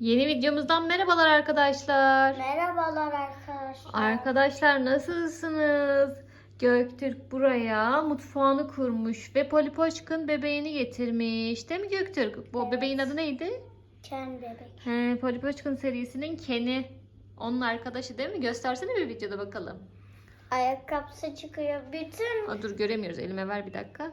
Yeni videomuzdan merhabalar arkadaşlar. Merhabalar arkadaşlar. Arkadaşlar nasılsınız? Göktürk buraya mutfağını kurmuş ve Polipoçkun bebeğini getirmiş. Değil mi Göktürk? Bu Evet. bebeğin adı neydi? Ken bebek. He, Polipoçkun serisinin Ken'i. Onun arkadaşı değil mi? Göstersene bir videoda bakalım. Ayakkabısı çıkıyor. Bütün Aa, dur göremiyoruz. Elime ver bir dakika.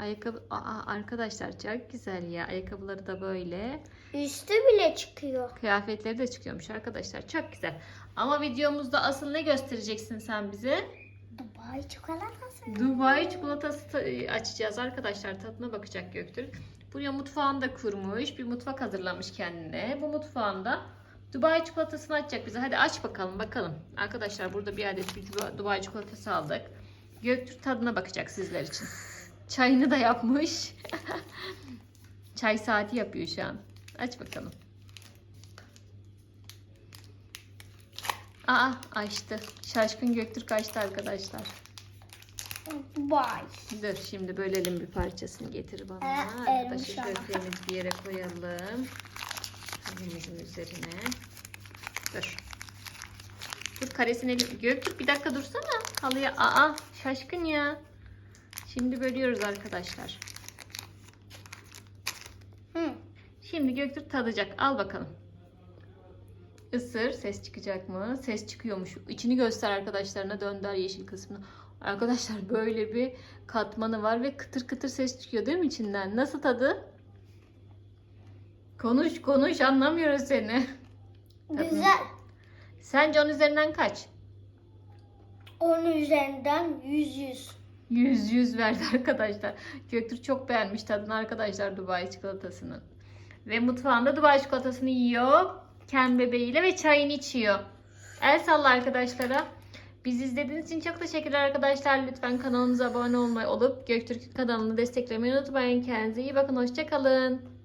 Ayakkabı Aa, arkadaşlar çok güzel ya. Ayakkabıları da böyle. üstü bile çıkıyor. Kıyafetleri de çıkıyormuş arkadaşlar. Çok güzel. Ama videomuzda asıl ne göstereceksin sen bize? Dubai çikolatası. Dubai çikolatası ta- e, açacağız arkadaşlar. Tadına bakacak Göktürk. Buraya mutfağını da kurmuş. Bir mutfak hazırlamış kendine. Bu mutfağında Dubai çikolatasını açacak bize. Hadi aç bakalım bakalım. Arkadaşlar burada bir adet bir Dubai çikolatası aldık. Göktürk tadına bakacak sizler için. Çayını da yapmış. Çay saati yapıyor şu an. Aç bakalım. Aa açtı. Şaşkın Göktürk açtı arkadaşlar. Dubai. Dur şimdi bölelim bir parçasını getir bana. Ee, ama. göklerimizi bir yere koyalım. Elimizin üzerine. Dur. Dur karesini. Göktürk bir dakika dursana. Halıya. Aa şaşkın ya. Şimdi bölüyoruz arkadaşlar. Hı. Şimdi Göktürk tadacak. Al bakalım. Isır. Ses çıkacak mı? Ses çıkıyormuş. İçini göster arkadaşlarına. Dönder yeşil kısmını. Arkadaşlar böyle bir katmanı var ve kıtır kıtır ses çıkıyor değil mi içinden? Nasıl tadı? Konuş konuş anlamıyoruz seni. Güzel. Sence onun üzerinden kaç? Onun üzerinden 100 100. 100 100 verdi arkadaşlar. Göktürk çok beğenmiş tadını arkadaşlar Dubai çikolatasının. Ve mutfağında Dubai çikolatasını yiyor. Ken bebeğiyle ve çayını içiyor. El salla arkadaşlara. Bizi izlediğiniz için çok teşekkürler arkadaşlar. Lütfen kanalımıza abone olmayı olup Göktürk kanalını desteklemeyi unutmayın. Kendinize iyi bakın. Hoşçakalın.